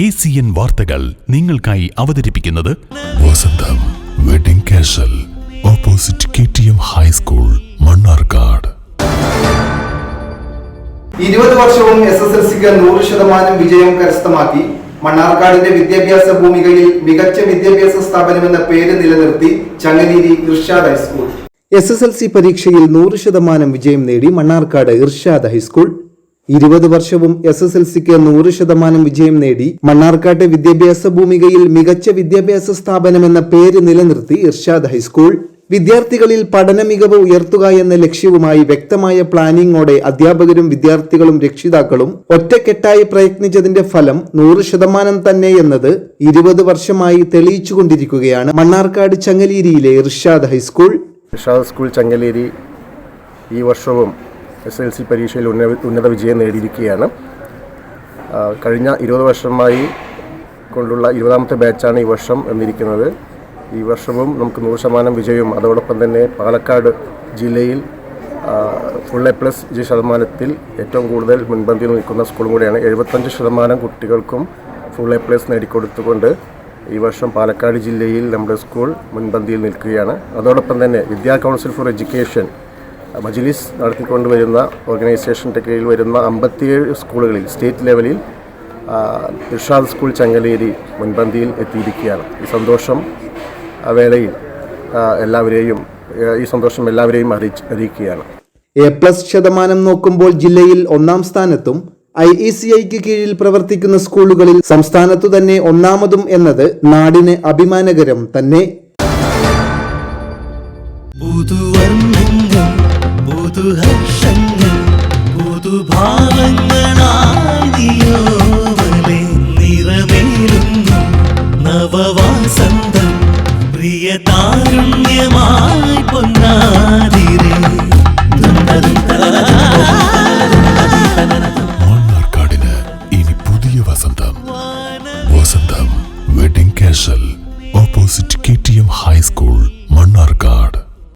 A C N വാർത്തകൾ നിങ്ങൾക്കായി അവതരിപ്പിക്കുന്നത് Vasantham wedding castle opposite K T M high school Mannarkkad. ഇരുപത് വർഷവും എസ് എസ് എൽ സിക്ക് നൂറ് ശതമാനം വിജയം കരസ്ഥമാക്കി മണ്ണാർക്കാടിന്റെ വിദ്യാഭ്യാസ ഭൂമികയിൽ മികച്ച വിദ്യാഭ്യാസ സ്ഥാപനമെന്ന പേര് നിലനിർത്തി Changaneeri Irshad high school. S S L C പരീക്ഷയിൽ നൂറ് ശതമാനം വിജയം നേടി മണ്ണാർക്കാട് ഇർഷാദ് ഹൈസ്കൂൾ. ഇരുപത് വർഷവും എസ് എസ് എൽ സിക്ക് നൂറ് ശതമാനം വിജയം നേടി മണ്ണാർക്കാട് വിദ്യാഭ്യാസ ഭൂമികയിൽ മികച്ച വിദ്യാഭ്യാസ സ്ഥാപനം എന്ന പേര് നിലനിർത്തി ഇർഷാദ് ഹൈസ്കൂൾ. വിദ്യാർത്ഥികളിൽ പഠന മികവ് ഉയർത്തുക എന്ന ലക്ഷ്യവുമായി വ്യക്തമായ പ്ലാനിങ്ങോടെ അധ്യാപകരും വിദ്യാർത്ഥികളും രക്ഷിതാക്കളും ഒറ്റക്കെട്ടായി പ്രയത്നിച്ചതിന്റെ ഫലം നൂറ് ശതമാനം തന്നെ എന്നത് ഇരുപത് വർഷമായി തെളിയിച്ചുകൊണ്ടിരിക്കുകയാണ് Mannarkkad ചങ്ങലേരിയിലെ Irshad high school. Irshad school Changaleri ഈ വർഷവും എസ് എൽ സി പരീക്ഷയിൽ ഉന്നത ഉന്നത വിജയം നേടിയിരിക്കുകയാണ്. കഴിഞ്ഞ ഇരുപത് വർഷമായി കൊണ്ടുള്ള ഇരുപതാമത്തെ ബാച്ചാണ് ഈ വർഷം എന്നിരിക്കുന്നത് ഈ വർഷവും നമുക്ക് നൂറ് ശതമാനം വിജയവും അതോടൊപ്പം തന്നെ പാലക്കാട് ജില്ലയിൽ ഫുൾ എ പ്ലസ് ജി ശതമാനത്തിൽ ഏറ്റവും കൂടുതൽ മുൻപന്തിയിൽ നിൽക്കുന്ന സ്കൂളും കൂടിയാണ്. എഴുപത്തഞ്ച് ശതമാനം കുട്ടികൾക്കും ഫുൾ എ പ്ലസ് നേടിക്കൊടുത്തുകൊണ്ട് ഈ വർഷം പാലക്കാട് ജില്ലയിൽ നമ്മുടെ സ്കൂൾ മുൻപന്തിയിൽ നിൽക്കുകയാണ്. അതോടൊപ്പം തന്നെ വിദ്യാ കൗൺസിൽ ഫോർ എഡ്യൂക്കേഷൻ മജ്ലിസ് നടത്തിക്കൊണ്ട് വരുന്ന ഓർഗനൈസേഷന്റെ കീഴിൽ വരുന്ന അമ്പത്തിയേഴ് സ്കൂളുകളിൽ സ്റ്റേറ്റ് ലെവലിൽ ഇർഷാദ് സ്കൂൾ ചങ്ങലേരി മുൻപന്തിയിൽ എത്തിയിരിക്കുകയാണ്. ഈ സന്തോഷം വേളയിൽ എല്ലാവരെയും ഈ സന്തോഷം എല്ലാവരെയും അറിയിച്ച് അറിയിക്കുകയാണ്. എ പ്ലസ് ശതമാനം നോക്കുമ്പോൾ ജില്ലയിൽ ഒന്നാം സ്ഥാനത്തും ഐ ഇ സി ഐക്ക് കീഴിൽ പ്രവർത്തിക്കുന്ന സ്കൂളുകളിൽ സംസ്ഥാനത്തു തന്നെ ഒന്നാമതും എന്നത് നാടിന് അഭിമാനകരം തന്നെ പുതുഹർഷങ്ങൾ പുതുഭാവങ്ങളാദിയോവലെ നിറമേലുന്നു നവവാസന്തം പ്രിയ പൊന്നാതിരേ. മണ്ണാർക്കാടിന് ഇനി പുതിയ വസന്തം. വസന്തം വെഡിംഗ് കാസൽ.